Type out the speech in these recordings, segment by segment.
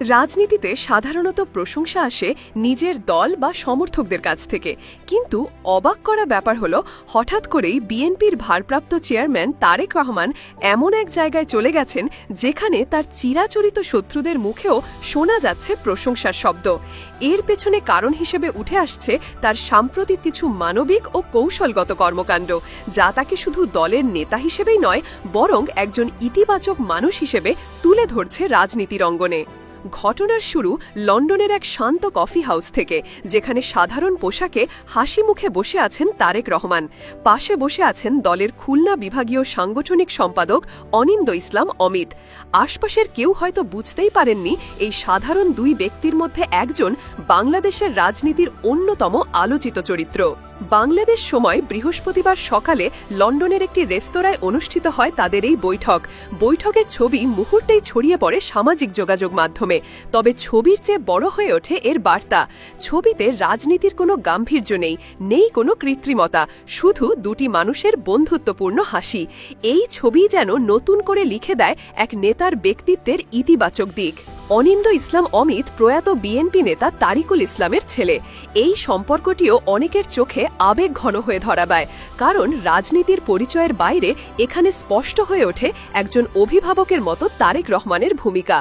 রাজনীতিতে সাধারণত প্রশংসা আসে নিজের দল বা সমর্থকদের কাছ থেকে। কিন্তু অবাক করা ব্যাপার হল, হঠাৎ করেই বিএনপির ভারপ্রাপ্ত চেয়ারম্যান তারেক রহমান এমন এক জায়গায় চলে গেছেন, যেখানে তার চিরাচরিত শত্রুদের মুখেও শোনা যাচ্ছে প্রশংসার শব্দ। এর পেছনে কারণ হিসেবে উঠে আসছে তার সাম্প্রতিক কিছু মানবিক ও কৌশলগত কর্মকাণ্ড, যা তাকে শুধু দলের নেতা হিসেবেই নয়, বরং একজন ইতিবাচক মানুষ হিসেবে তুলে ধরছে রাজনীতির অঙ্গনে। ঘটনার শুরু লন্ডনের এক শান্ত কফি হাউস থেকে, যেখানে সাধারণ পোশাকে হাসি মুখে বসে আছেন তারেক রহমান। পাশে বসে আছেন দলের খুলনা বিভাগীয় সাংগঠনিক সম্পাদক অনিন্দ ইসলাম অমিত। আশপাশের কেউ হয়তো বুঝতেই পারেননি এই সাধারণ দুই ব্যক্তির মধ্যে একজন বাংলাদেশের রাজনীতির অন্যতম আলোচিত চরিত্র। বাংলাদেশ সময় বৃহস্পতিবার সকালে লন্ডনের একটি রেস্তোরাঁয় অনুষ্ঠিত হয় তাদের এই বৈঠক। বৈঠকের ছবি মুহূর্তেই ছড়িয়ে পড়ে সামাজিক যোগাযোগ মাধ্যমে। তবে ছবির চেয়ে বড় হয়ে ওঠে এর বার্তা। ছবিতে রাজনীতির কোনো গাম্ভীর্য নেই নেই কোনো কৃত্রিমতা, শুধু দুটি মানুষের বন্ধুত্বপূর্ণ হাসি। এই ছবি যেন নতুন করে লিখে দেয় এক নেতার ব্যক্তিত্বের ইতিবাচক দিক। অনিন্দ ইসলাম অমিত প্রয়াত বিএনপি নেতা তারিকুল ইসলামের ছেলে। এই সম্পর্কটিও অনেকের চোখে আবেগ ঘন হয়ে ধরাবায় কারণ রাজনীতির পরিচয়ের বাইরে এখানে স্পষ্ট হয়ে ওঠে একজন অভিভাবকের মতো তারেক রহমানের ভূমিকা।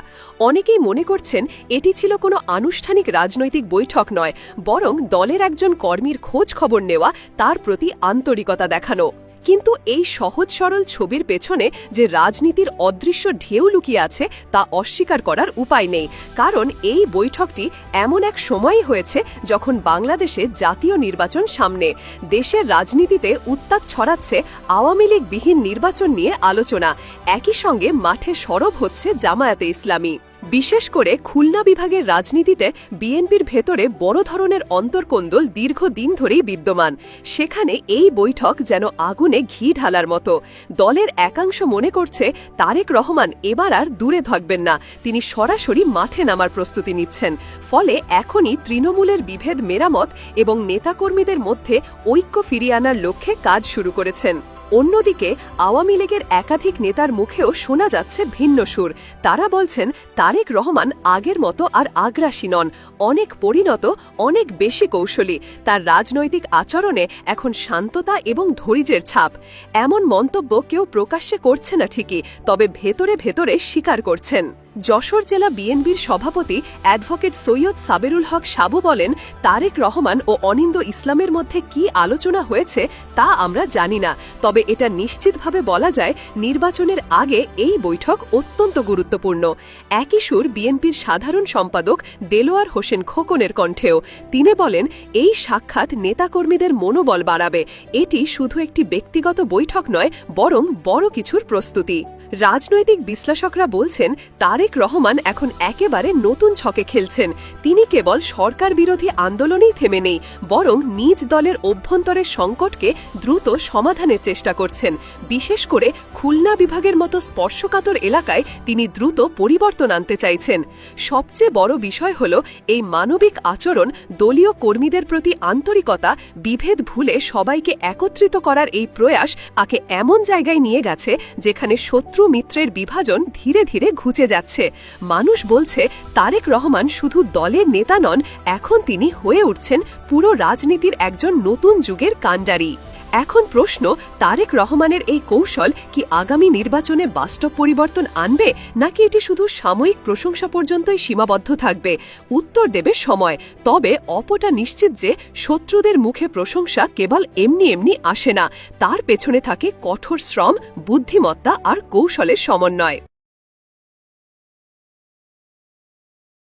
অনেকেই মনে করছেন এটি ছিল কোনো আনুষ্ঠানিক রাজনৈতিক বৈঠক নয়, বরং দলের একজন কর্মীর খোঁজ খবর নেওয়া, তার প্রতি আন্তরিকতা দেখানো। কিন্তু এই সহজ সরল ছবির পেছনে যে রাজনীতির অদৃশ্য ঢেউ লুকিয়ে আছে, তা অস্বীকার করার উপায় নেই। কারণ এই বৈঠকটি এমন এক সময়ই হয়েছে যখন বাংলাদেশে জাতীয় নির্বাচন সামনে। দেশের রাজনীতিতে উত্তাপ ছড়াচ্ছে আওয়ামী লীগবিহীন নির্বাচন নিয়ে আলোচনা। একই সঙ্গে মাঠে সরব হচ্ছে জামায়াতে ইসলামী। বিশেষ করে খুলনা বিভাগের রাজনীতিতে বিএনপির ভেতরে বড় ধরনের অন্তর্কোন্দল দীর্ঘদিন ধরেই বিদ্যমান। সেখানে এই বৈঠক যেন আগুনে ঘি ঢালার মতো। দলের একাংশ মনে করছে, তারেক রহমান এবার আর দূরে থাকবেন না। তিনি সরাসরি মাঠে নামার প্রস্তুতি নিচ্ছেন। ফলে এখনই তৃণমূলের বিভেদ মেরামত এবং নেতাকর্মীদের মধ্যে ঐক্য ফিরিয়ে আনার লক্ষ্যে কাজ শুরু করেছেন। অন্যদিকে, আওয়ামী লীগের একাধিক নেতার মুখেও শোনা যাচ্ছে ভিন্ন সুর। তারা বলছেন, তারেক রহমান আগের মতো আর আগ্রাসী নন। অনেক পরিণত, অনেক বেশি কৌশলী। তার রাজনৈতিক আচরণে এখন শান্ততা এবং ধৈর্যের ছাপ। এমন মন্তব্য কেউ প্রকাশ্যে করছে না ঠিকই, তবে ভেতরে ভেতরে স্বীকার করছেন। যশোর জেলা বিএনপির সভাপতি অ্যাডভোকেট সৈয়দ সাবেরুল হক সাবু বলেন, তারেক রহমান ও অনিন্দ ইসলামের মধ্যে কি আলোচনা হয়েছে তা আমরা জানি না। তবে এটা নিশ্চিতভাবে বলা যায়, নির্বাচনের আগে এই বৈঠক অত্যন্ত গুরুত্বপূর্ণ। একই সুর বিএনপির সাধারণ সম্পাদক দেলোয়ার হোসেন খোকনের কণ্ঠেও। তিনি বলেন, এই সাক্ষাৎ নেতাকর্মীদের মনোবল বাড়াবে। এটি শুধু একটি ব্যক্তিগত বৈঠক নয়, বরং বড় কিছুর প্রস্তুতি। রাজনৈতিক বিশ্লেষকরা বলছেন, তারেক রহমান এখন একেবারে নতুন ছকে খেলছেন। তিনি কেবল সরকার বিরোধী আন্দোলনেই থেমে নেই, বরং নিজ দলের অভ্যন্তরের সংকটকে দ্রুত সমাধানের চেষ্টা করছেন। বিশেষ করে খুলনা বিভাগের মতো স্পর্শকাতর এলাকায় তিনি দ্রুত পরিবর্তন আনতে চাইছেন। সবচেয়ে বড় বিষয় হল, এই মানবিক আচরণ দলীয় কর্মীদের প্রতি আন্তরিকতা, বিভেদ ভুলে সবাইকে একত্রিত করার এই প্রয়াস আকে এমন জায়গায় নিয়ে গেছে, যেখানে শত্রু মিত্রের বিভাজন ধীরে ধীরে ঘুচে যাচ্ছে। মানুষ বলছে, তারেক রহমান শুধু দলের নেতা নন, এখন তিনি হয়ে উঠছেন পুরো রাজনীতির একজন নতুন যুগের কাণ্ডারি। এখন প্রশ্ন, তারেক রহমানের এই কৌশল কি আগামী নির্বাচনে বাস্তব পরিবর্তন আনবে, নাকি এটি শুধু সাময়িক প্রশংসা পর্যন্তই সীমাবদ্ধ থাকবে? উত্তর দেবে সময়। তবে অপটা নিশ্চিত যে শত্রুদের মুখে প্রশংসা কেবল এমনি এমনি আসে না। তার পেছনে থাকে কঠোর শ্রম, বুদ্ধিমত্তা আর কৌশলের সমন্বয়।